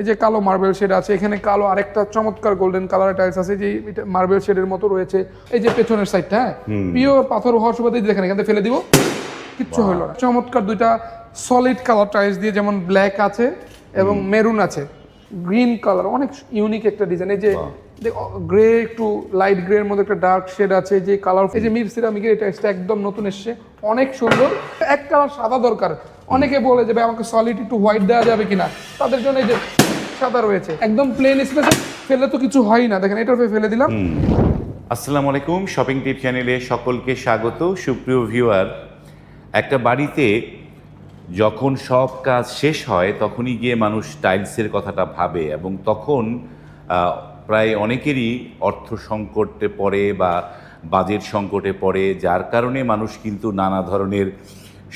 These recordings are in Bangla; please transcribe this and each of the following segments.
এই যে কালো মার্বেল শেড আছে এখানে কালো আরেকটা চমৎকার গোল্ডেন কালারের টাইলস আছে যে মার্বেল শেডের মতো রয়েছে। এই যে পেছনের সাইডটা হ্যাঁ? পিওর পাথর হওয়ার সুবাদে দেখেন এখান থেকে ফেলে দিব। কিচ্ছু হলো না। চমৎকার দুইটা সলিড কালার টাইলস দিয়ে যেমন ব্ল্যাক আছে এবং মেরুন আছে। গ্রিন কালার অনেক ইউনিক একটা ডিজাইন এই যে গ্রে একটু লাইট গ্রে এর মধ্যে একটা ডার্ক শেড আছে যে কালার এই যে মির সিরামিকের টাইলসটা একদম নতুন এসছে অনেক সুন্দর। এক কালার সাদা দরকার। অনেকে বলে যে, ভাই, আমাকে সলিড একটু হোয়াইট দেওয়া যাবে কিনা? তাদের জন্য এই যে সাদা রয়েছে। একদম প্লেন স্পেসে ফেলে তো কিছু হয় না। দেখেন, এটার ফেলে দিলাম। আসসালামু আলাইকুম শপিং টিপ চ্যানেলে সকলকে স্বাগত। সুপ্রিয় ভিউয়ার একটা বাড়িতে যখন সব কাজ শেষ হয়, তখনই গিয়ে মানুষ টাইলসের কথাটা ভাবে এবং তখন প্রায় অনেকেরই অর্থ সংকটে পড়ে বা বাজেট সংকটে পড়ে, যার কারণে মানুষ কিন্তু নানা ধরনের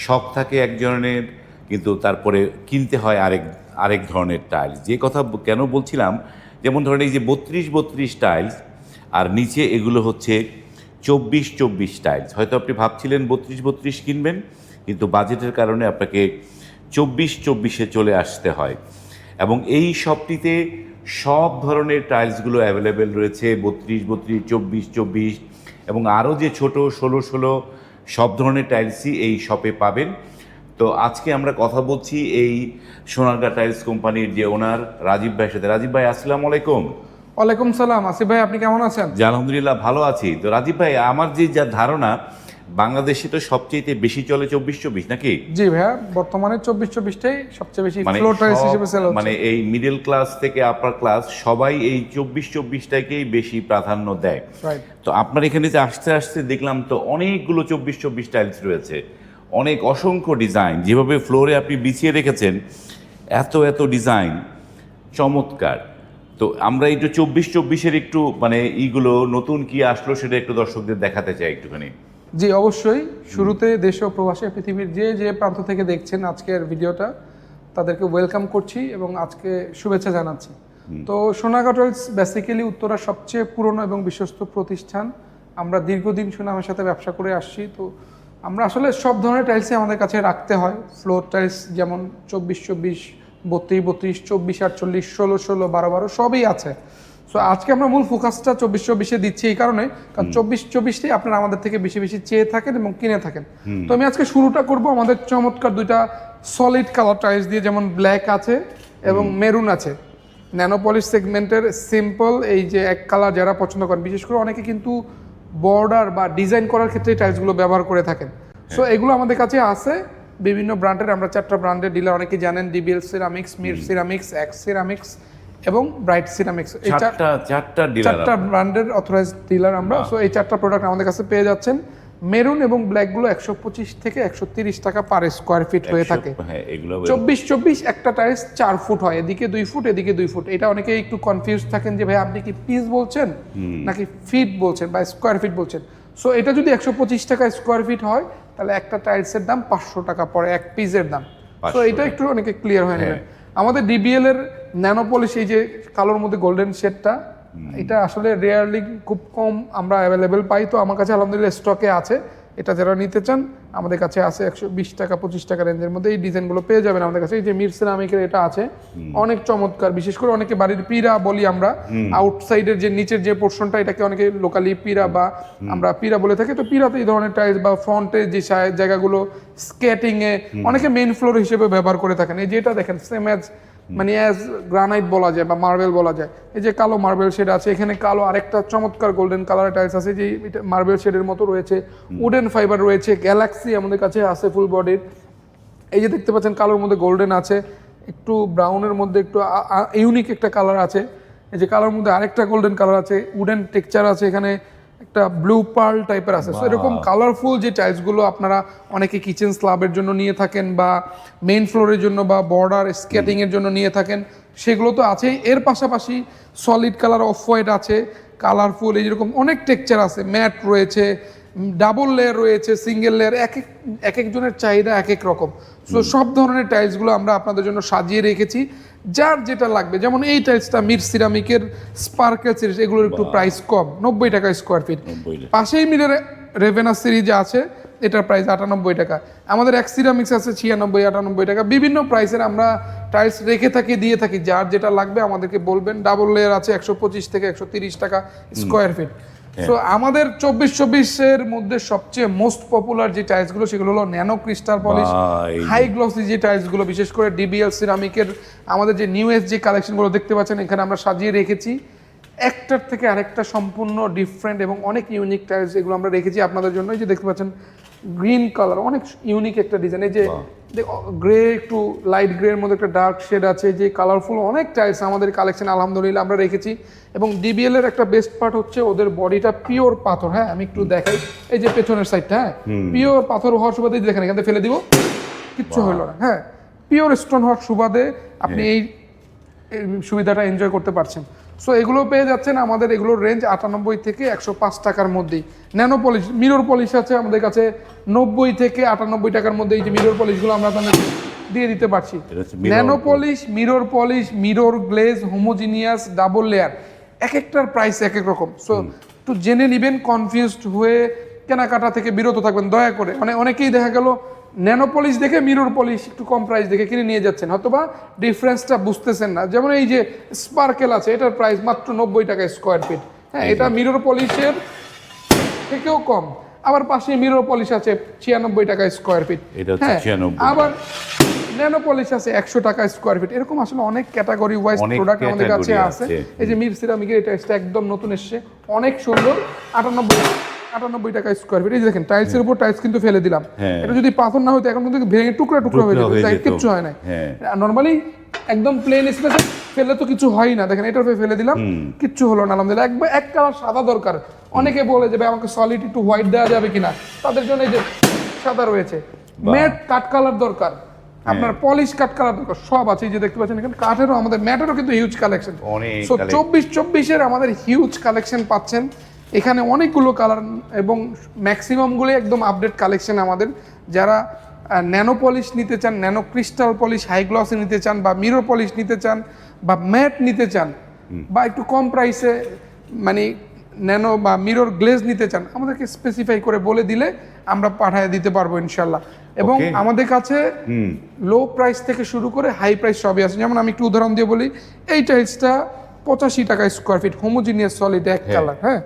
শখ থাকে এক ধরনের কিন্তু তারপরে কিনতে হয় আরেক আরেক ধরনের টাইলস যে কথা কেন বলছিলাম, যেমন ধরেন এই যে বত্রিশ বত্রিশ টাইলস আর নিচে এগুলো হচ্ছে চব্বিশ চব্বিশ টাইলস হয়তো আপনি ভাবছিলেন বত্রিশ বত্রিশ কিনবেন, কিন্তু বাজেটের কারণে আপনাকে চব্বিশ চব্বিশে চলে আসতে হয়। এবং এই শপটিতে সব ধরনের টাইলসগুলো অ্যাভেলেবেল রয়েছে, বত্রিশ বত্রিশ, চব্বিশ চব্বিশ। এবং আরও যে ছোট, ষোলো ষোলো সব ধরনের টাইলসই এই শপে পাবেন। তো আজকে আমরা কথা বলছি এই সোনারগা টাইলস কোম্পানির যে ওনার রাজীব ভাইয়ের সাথে। রাজীব ভাই আসসালাম আলাইকুম। ওয়ালাইকুম সালাম। আসিফ ভাই আপনি কেমন আছেন? জি আলহামদুলিল্লাহ ভালো আছি। তো রাজীব ভাই আমার যে যা ধারণা বাংলাদেশে তো সবচেয়ে বেশি চলে চব্বিশ চব্বিশ নাকি? জি ভাইয়া বর্তমানে চব্বিশ চব্বিশটাই সবচেয়ে বেশি মানে হিসেবে মানে এই মিডল ক্লাস থেকে আপার ক্লাস সবাই এই চব্বিশ চব্বিশটাকেই বেশি প্রাধান্য দেয়। তো আপনার এখানে যে আসতে আসতে দেখলাম তো অনেকগুলো চব্বিশ চব্বিশ টাইলস রয়েছে। অনেক অসংখ্য ডিজাইন যেভাবে ফ্লোরে আপনি বিছিয়ে রেখেছেন এত এত ডিজাইন চমৎকার। তো আমরা একটু চব্বিশ চব্বিশের একটু মানে ইগুলো নতুন কি আসলো সেটা একটু দর্শকদের দেখাতে চাই একটুখানি। জি অবশ্যই। শুরুতে দেশ ও প্রবাসে পৃথিবীর যে যে প্রান্ত থেকে দেখছেন আজকের ভিডিওটা তাদেরকে ওয়েলকাম করছি এবং আজকে শুভেচ্ছা জানাচ্ছি। তো সোনাগা টয়েলস বেসিক্যালি উত্তরার সবচেয়ে পুরনো এবং বিশ্বস্ত প্রতিষ্ঠান। আমরা দীর্ঘদিন সুনামের সাথে ব্যবসা করে আসছি। তো আমরা আসলে সব ধরনের টাইলসই আমাদের কাছে রাখতে হয়। ফ্লোর টাইলস যেমন চব্বিশ চব্বিশ বত্রিশ বত্রিশ চব্বিশ আটচল্লিশ ষোলো ষোলো বারো বারো সবই আছে। সো আজকে আমরা মূল ফোকাসটা চব্বিশ চব্বিশে দিচ্ছি এই কারণে কারণ চব্বিশ চব্বিশটাই আপনারা আমাদের থেকে বেশি বেশি চেয়ে থাকেন এবং কিনে থাকেন। তো আমি আজকে শুরুটা করব আমাদের চমৎকার দুইটা সলিড কালার টাইলস দিয়ে যেমন ব্ল্যাক আছে এবং মেরুন আছে। ন্যানোপলিশ সেগমেন্টের সিম্পল এই যে এক কালার যারা পছন্দ করেন। বিশেষ করে অনেকে কিন্তু বর্ডার বা ডিজাইন করার ক্ষেত্রে টাইলসগুলো ব্যবহার করে থাকেন। সো এগুলো আমাদের কাছে আছে। বিভিন্ন ব্র্যান্ডের আমরা চারটা ব্র্যান্ডের ডিলার অনেকে জানেন DBL ceramics Mir ceramics X ceramics এবং ব্রাইট সিরামিক্স এই চারটা চারটা ডিলার চারটা ব্র্যান্ডের অথরাইজড ডিলার আমরা। সো এই চারটা প্রোডাক্ট আমাদের কাছে পেয়ে যাচ্ছেন। মেরুন এবং ব্ল্যাকগুলো একশো পঁচিশ থেকে একশো তিরিশ টাকা পার স্কোয়ার ফিট হয়ে থাকে। হ্যাঁ এগুলো চব্বিশ চব্বিশ একটা টাইলস চার ফুট হয়। এদিকে দুই ফুট এদিকে দুই ফুট এটা অনেকে একটু কনফিউজ থাকেন যে ভাই আপনি কি পিস বলছেন? নাকি ফিট বলছেন বা স্কোয়ার ফিট বলছেন? সো এটা যদি একশো পঁচিশ টাকা স্কোয়ার ফিট হয় তাহলে একটা টাইলসের দাম পাঁচশো টাকা পড়ে এক পিসের দাম। সো 500 এটা একটু অনেকে ক্লিয়ার হয়ে। নেবেন আমাদের ডিবিএল এর ন্যানোপলিশ এই যে কালোর মধ্যে গোল্ডেন শেডটা এটা আসলে রেয়ারলি খুব কম আমরা অ্যাভেলেবেল পাই। তো আমার কাছে আলহামদুলিল্লাহ স্টকে আছে। এটা যারা নিতে চান আমাদের কাছে আছে একশো বিশ টাকা পঁচিশ টাকা রেঞ্জের মধ্যে। এই ডিজাইনগুলো পেয়ে যাবেন আমাদের কাছে। এই যে মির সিরামিকের এটা আছে। অনেক চমৎকার। বিশেষ করে অনেকে বাড়ির পিরা বলি আমরা। আউটসাইডের যে নিচের যে পোর্শনটা এটাকে অনেকে লোকালি পিরা বা আমরা পিরা বলে থাকি। তো পিরাতে এই ধরনের টাইলস বা ফ্রন্টে যে জায়গাগুলো স্কেটিংয়ে অনেকে মেইন ফ্লোর হিসেবে ব্যবহার করে থাকেন। এই যেটা দেখেন সেম অ্যাজ মানে অ্যাজ গ্রানাইট বলা যায় বা মার্বেল বলা যায়। এই যে কালো মার্বেল শেড আছে এখানে কালো আরেকটা চমৎকার গোল্ডেন কালার টাইলস আছে যে মার্বেল শেডের মতো রয়েছে। উডেন ফাইবার রয়েছে গ্যালাক্সি আমাদের কাছে আছে ফুল বডির এই যে দেখতে পাচ্ছেন কালোর মধ্যে গোল্ডেন আছে একটু ব্রাউনের মধ্যে একটু ইউনিক একটা কালার আছে। এই যে কালার মধ্যে আরেকটা গোল্ডেন কালার আছে উডেন টেক্সচার আছে এখানে। একটা ব্লু পার্ল টাইপের আছে। সো এরকম কালারফুল যে টাইলসগুলো আপনারা অনেকে কিচেন স্লাবের জন্য নিয়ে থাকেন বা মেইন ফ্লোরের জন্য বা বর্ডার স্কেটিংয়ের জন্য নিয়ে থাকেন সেগুলো তো আছেই। এর পাশাপাশি সলিড কালার অফ হোয়াইট আছে কালারফুল এই যেরকম অনেক টেক্সচার আছে। ম্যাট রয়েছে ডাবল লেয়ার রয়েছে সিঙ্গেল লেয়ার এক এক এক একজনের চাহিদা এক এক রকম। সো সব ধরনের টাইলসগুলো আমরা আপনাদের জন্য সাজিয়ে রেখেছি। যার যেটা লাগবে যেমন এই টাইলসটা মির সিরামিকের স্পার্কেল সিরিজ এগুলোর একটু প্রাইস কম নব্বই টাকা স্কোয়ার ফিট পাশেই মিলের রেভেনা সিরিজ আছে এটার প্রাইস আটানব্বই টাকা। আমাদের এক সিরামিক্স আছে ছিয়ানব্বই আটানব্বই টাকা। বিভিন্ন প্রাইসের আমরা টাইলস রেখে থাকি দিয়ে থাকি। যার যেটা লাগবে আমাদেরকে বলবেন ডাবল লেয়ার আছে একশো পঁচিশ থেকে একশো তিরিশ টাকা স্কোয়ার ফিট। সো আমাদের চব্বিশ চব্বিশের মধ্যে সবচেয়ে মোস্ট পপুলার যে টাইলসগুলো সেগুলো হলো nano crystal polish. High glossy যে। টাইলসগুলো বিশেষ করে ডিবিএল সিরামিকের আমাদের যে নিউ এজ যে কালেকশনগুলো দেখতে পাচ্ছেন এখানে আমরা সাজিয়ে রেখেছি। একটার থেকে আরেকটা সম্পূর্ণ ডিফারেন্ট এবং অনেক ইউনিক টাইলস এগুলো আমরা রেখেছি। আপনাদের জন্য যে দেখতে পাচ্ছেন গ্রিন কালার অনেক ইউনিক একটা ডিজাইন এই যে গ্রে একটু লাইট গ্রে এর মধ্যে একটা ডার্ক শেড আছে যে কালারফুল অনেক টাইলস আমাদের কালেকশন আলহামদুলিল্লাহ আমরা রেখেছি। এবং ডিবিএল এর একটা বেস্ট পার্ট হচ্ছে ওদের বডিটা পিওর পাথর হ্যাঁ আমি একটু দেখাই। এই যে পেছনের সাইডটা হ্যাঁ পিওর পাথর হওয়ার সুবাদে দেখেন এখান থেকে ফেলে দিব। কিচ্ছু হলো না হ্যাঁ পিওর স্টোন হওয়ার সুবাদে আপনি এই এই সুবিধাটা এনজয় করতে পারছেন। সো এগুলো পেয়ে যাচ্ছেন আমাদের এগুলোর রেঞ্জ আটানব্বই থেকে একশো পাঁচ টাকার মধ্যেই। ন্যানো পলিশ মিরর পলিশ আছে আমাদের কাছে নব্বই থেকে আটানব্বই টাকার মধ্যে এই যে মিরর পলিশগুলো আমরা আপনাদের দিয়ে দিতে পারছি। Nano polish mirror polish mirror glaze homogeneous double layer এক একটার প্রাইস এক এক রকম। সো একটু জেনে নেবেন কনফিউজড হয়ে কেনাকাটা থেকে বিরত থাকবেন দয়া করে। মানে অনেকেই দেখা গেল ন্যানো পলিশ দেখে মিরর পলিশ একটু কম প্রাইস দেখে কিনে নিয়ে যাচ্ছেন। হয়তোবা ডিফারেন্সটা বুঝতেছেন না। যেমন এই যে স্পার্কেল আছে এটার প্রাইস মাত্র নব্বই টাকা স্কোয়ার ফিট হ্যাঁ এটা মিরর পলিশের থেকেও কম। আবার পাশে মিরর পলিশ আছে ছিয়ানব্বই টাকা স্কোয়ার ফিট হ্যাঁ আবার ন্যানো পলিশ আছে একশো টাকা স্কোয়ার ফিট এরকম আসলে অনেক ক্যাটাগরি ওয়াইজ প্রোডাক্ট আমাদের কাছে আছে। আছে। এই যে মির সিরামিকের এটা একদম নতুন এসছে। অনেক সুন্দর আটানব্বই আটানব্বই টাকা স্কোয়ার ফিট এই দেখেন টাইলসের উপর টাইলস কিন্তু ফেলে দিলাম। হ্যাঁ। এটা যদি পাথর না হতো এখন কিন্তু ভেঙে টুকরা টুকরা হয়ে যেত হয়ে। কিচ্ছু হয় না হ্যাঁ। নর্মালি একদম প্লেন স্পেসে ফেলে তো কিছু হয় না। দেখেন এটার ফেলে দিলাম কিচ্ছু হলো না আলহামদুলিল্লাহ। একবার এক কালার সাদা দরকার। অনেকে বলে আমাকে সলিড একটু হোয়াইট দেওয়া যাবে কিনা? তাদের জন্য এই যে সাদা রয়েছে। ম্যাট কাট কালার দরকার। আপনার পলিশ কাট কালার দরকার। সব আছে। যে দেখতে পাচ্ছেন এখানে কাঠেরও আমাদের ম্যাটেরও কিন্তু হিউজ কালেকশন সো চব্বিশ চব্বিশের আমাদের হিউজ কালেকশন পাচ্ছেন এখানে অনেকগুলো কালার এবং ম্যাক্সিমামগুলো একদম আপডেট কালেকশন আমাদের। যারা ন্যানো পলিশ নিতে চান nano crystal polish high glossy নিতে চান বা মিরর পলিশ নিতে চান বা ম্যাট নিতে চান বা একটু কম প্রাইসে মানে ন্যানো বা মিরর গ্লেজ নিতে চান আমাদেরকে স্পেসিফাই করে বলে দিলে আমরা পাঠিয়ে দিতে পারব ইনশাল্লাহ। এবং আমাদের কাছে লো প্রাইস থেকে শুরু করে হাই প্রাইস সবই আছে। যেমন আমি একটু উদাহরণ দিয়ে বলি এই টাইলসটা পঁচাশি টাকা স্কোয়ার ফিট হোমোজিনিয়াস সলিড এক কালার হ্যাঁ?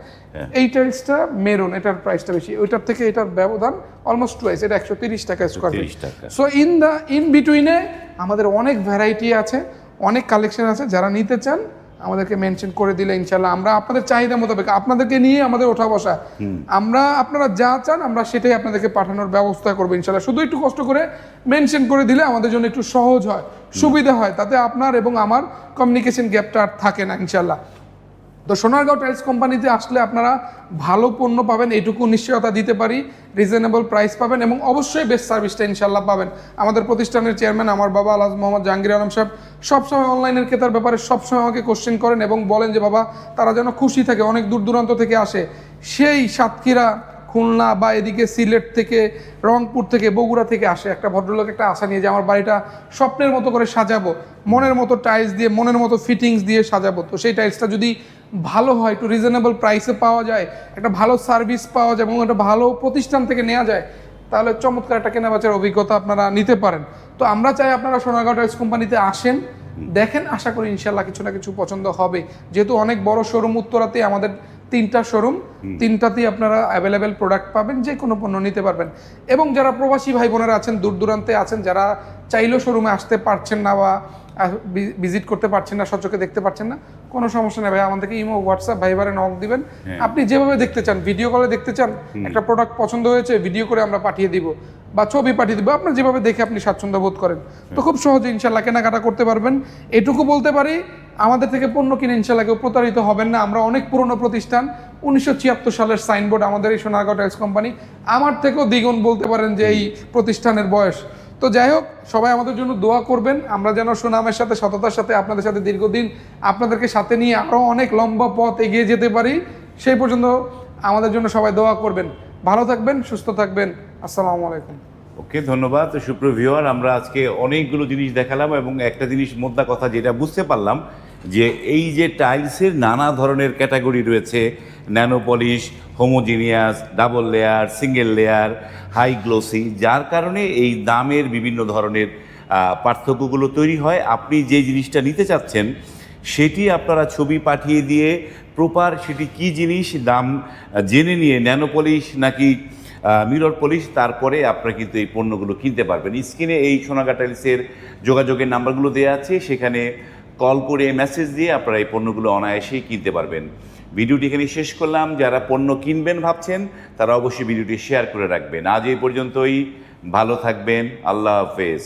এই টাইলসটা মেরুন এটার প্রাইসটা বেশি। ওইটার থেকে এটার ব্যবধান অলমোস্ট টুয়াইস এটা একশো তিরিশ টাকা square feet so in the in বিটুইনে আমাদের অনেক ভ্যারাইটি আছে অনেক কালেকশন আছে যারা নিতে চান আমাদেরকে মেনশন করে দিলে ইনশাল্লাহ আমরা আপনাদের চাহিদা মোতাবেক আপনাদেরকে নিয়ে আমাদের ওঠা বসা। আমরা আপনারা যা চান আমরা সেটাই আপনাদেরকে পাঠানোর ব্যবস্থা করব ইনশাল্লাহ শুধু একটু কষ্ট করে মেনশন করে দিলে আমাদের জন্য একটু সহজ হয় সুবিধা হয় তাতে আপনার এবং আমার কমিউনিকেশন গ্যাপটা আর থাকে না ইনশাল্লাহ তো সোনারগাঁও টাইলস কোম্পানিতে আসলে আপনারা ভালো পণ্য পাবেন, এটুকু নিশ্চয়তা দিতে পারি রিজনেবল প্রাইস পাবেন এবং অবশ্যই বেস্ট সার্ভিসটা ইনশাল্লাহ পাবেন। আমাদের প্রতিষ্ঠানের চেয়ারম্যান আমার বাবা আলহাজ মোহাম্মদ জাহাঙ্গীর আলম সাহেব সবসময় অনলাইনের ক্রেতার ব্যাপারে সবসময় আমাকে কোশ্চেন করেন এবং বলেন যে, বাবা, তারা যেন খুশি থাকে, অনেক দূর দূরান্ত থেকে আসে। সেই সাতক্ষীরা খুলনা বা এদিকে সিলেট থেকে, রংপুর থেকে, বগুড়া থেকে আসে। একটা ভদ্রলোক একটা আশা নিয়ে যে আমার বাড়িটা স্বপ্নের মতো করে সাজাবো, মনের মতো টাইলস দিয়ে, মনের মতো ফিটিংস দিয়ে সাজাবো। তো সেই টাইলসটা যদি ভালো হয়, একটু রিজনেবল প্রাইসে পাওয়া যায়, একটা ভালো সার্ভিস পাওয়া যায় এবং একটা ভালো প্রতিষ্ঠান থেকে নেওয়া যায়, তাহলে চমৎকার একটা কেনাবেচার অভিজ্ঞতা আপনারা নিতে পারেন। তো আমরা চাই আপনারা সোনারগাঁও টাইলস কোম্পানিতে আসেন, দেখেন, আশা করি ইনশাল্লাহ কিছু না কিছু পছন্দ হবে। যেহেতু অনেক বড় শোরুম উত্তরাতে আমাদের তিনটা শোরুম তিনটাতেই আপনারা অ্যাভেলেবেল প্রোডাক্ট পাবেন যে কোনো পণ্য নিতে পারবেন। এবং যারা প্রবাসী ভাই বোনেরা আছেন দূর দূরান্তে আছেন যারা চাইলেও শোরুমে আসতে পারছেন না বা ভিজিট করতে পারছেন না সচকে দেখতে পারছেন না কোনো সমস্যা নেই ভাই আমাদেরকে ইমো হোয়াটসঅ্যাপ ভাইবারে নক দিবেন। আপনি যেভাবে দেখতে চান ভিডিও কলে দেখতে চান একটা প্রোডাক্ট পছন্দ হয়েছে ভিডিও করে আমরা পাঠিয়ে দিব বা ছবি পাঠিয়ে দিব আপনার যেভাবে দেখে আপনি স্বাচ্ছন্দ্য বোধ করেন। তো খুব সহজে ইনশাল্লাহ কেনাকাটা করতে পারবেন। এটুকু বলতে পারি আমাদের থেকে পণ্য কিনে ইনশাল্লাহ কেউ প্রতারিত হবেন না। আমরা অনেক পুরনো প্রতিষ্ঠান। উনিশশো ছিয়াত্তর সালের সাইনবোর্ড আমাদের এই সোনারগাঁও টাইলস কোম্পানি আমার থেকেও দ্বিগুণ বলতে পারেন যে এই প্রতিষ্ঠানের বয়স। তো যাই হোক, সবাই আমাদের জন্য দোয়া করবেন। আমরা যেন সুনামের সাথে, সততার সাথে আপনাদের সাথে দীর্ঘদিন আপনাদেরকে সাথে নিয়ে আরও অনেক লম্বা পথ এগিয়ে যেতে পারি, সেই পর্যন্ত আমাদের জন্য সবাই দোয়া করবেন। ভালো থাকবেন, সুস্থ থাকবেন। আসসালামু আলাইকুম। ওকে, ধন্যবাদ। তো সুপ্রভিওয়ার আমরা আজকে অনেকগুলো জিনিস দেখালাম এবং একটা জিনিস মোদ্দা কথা যেটা বুঝতে পারলাম যে এই যে টাইলসের নানা ধরনের ক্যাটাগরি রয়েছে nano polish homogeneous double layer single layer high glossy যার কারণে এই দামের বিভিন্ন ধরনের পার্থক্যগুলো তৈরি হয়। আপনি যে জিনিসটা নিতে চাচ্ছেন, সেটি আপনারা ছবি পাঠিয়ে দিয়ে প্রপার সেটি কি জিনিস, দাম জেনে নিয়ে ন্যানোপলিশ নাকি মিরর পলিশ, তারপরে আপনারা কিন্তু এই পণ্যগুলো কিনতে পারবেন। স্ক্রিনে এই সোনাগা টাইলসের যোগাযোগের নাম্বারগুলো দেওয়া আছে, সেখানে কল করে মেসেজ দিয়ে আপনারা এই পণ্যগুলো অনায়াসেই কিনতে পারবেন। ভিডিওটি এখানে শেষ করলাম। যারা পণ্য কিনবেন ভাবছেন, তারা অবশ্যই ভিডিওটি শেয়ার করে রাখবেন। আজ এই পর্যন্তই, ভালো থাকবেন, আল্লাহ হাফেজ।